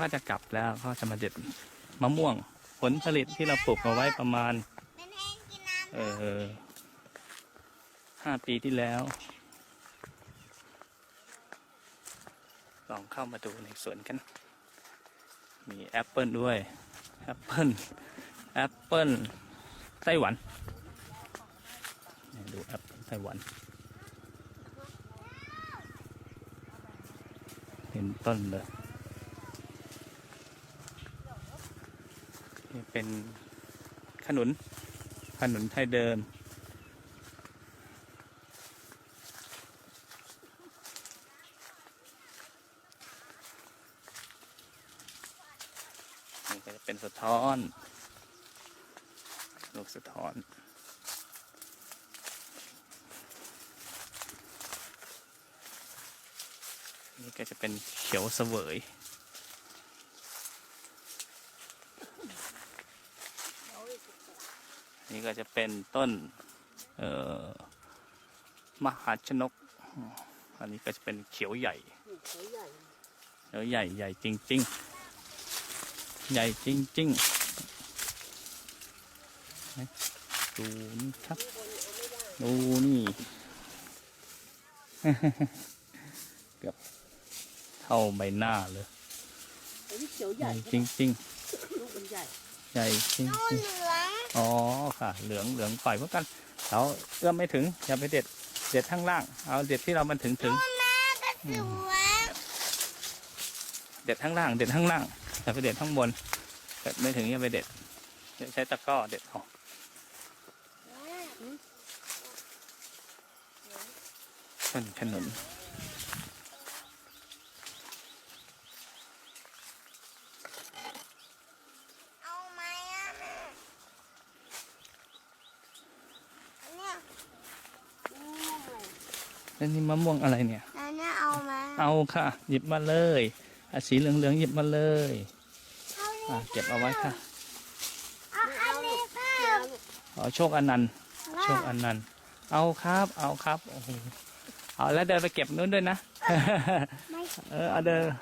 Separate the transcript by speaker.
Speaker 1: ก็จะกลับแล้วก็จะมาเด็ดมะม่วง ผลผลิตที่เราปลูกเอาไว้ประมาณ
Speaker 2: เอ
Speaker 1: อห้าปีที่แล้ว ลองเข้ามาดูในสวนกัน มีแอปเปิลด้วยแอปเปิลแอปเปิลไต้หวันดูแอปเปิลไต้หวันเป็นต้นเลย นี่เป็นขนุน ขนุนไทยเดิม นี่ก็จะเป็นสะท้อน ลูกสะท้อนนี่ก็จะเป็นเขียวเสวย นี่ก็จะเป็นต้นเอ่อมหาชนก อันนี้ก็จะเป็นเขียวใหญ่
Speaker 3: เขาใหญ่
Speaker 1: เขียวใหญ่ใหญ่จริง ๆ ใหญ่จริงๆนะดูนี่ครับดูนี่ เกือบเท่าใบหน้าเลย
Speaker 3: ไอ้นี่เขียวให
Speaker 1: ให
Speaker 3: ญ่
Speaker 1: ญ่จริง
Speaker 3: ลูกมันใหญ่
Speaker 1: ๆใหญ่จริง
Speaker 2: นู่น
Speaker 1: ๆ
Speaker 2: เหลือง
Speaker 1: อ๋อค่ะ เหลืองเหลืองปล่อยพวกกันเราเอื้อมไม่ถึงอย่าไปเด็ดเด็ดข้างล่าง เอาเด็ดที่เรามันถึงถึง
Speaker 2: นู่นนะก็สวย
Speaker 1: เด็ดข้างล่าง เด็ดข้างล่างอย่าไปเด็ดข้างบนเด็ดไม่ถึงอย่าไปเด็ดเดี๋ยวใช้ตะกร้อเด็ดออกต้นขนุน
Speaker 2: เอาไหมอะอันเนี่ย
Speaker 1: แล้วนี่มะม่วงอะไรเนี่ย
Speaker 2: อันเนี่ยเอาไหม
Speaker 1: เอาค่ะ หยิบมาเลยอะสีเหลืองๆหยิบมาเลย
Speaker 2: เอา
Speaker 1: อะ
Speaker 2: เลย
Speaker 1: เก็บเอาไว้ค่ะ
Speaker 2: เอาอันนี้ค่ะ
Speaker 1: อ๋อโชคอนันต์โชคอนันต์เอาครับ เอาครับโอ้โหเอาแล้วเดินไปเก็บนู้นด้วยนะ
Speaker 2: ไม่
Speaker 1: เออเอาเดิน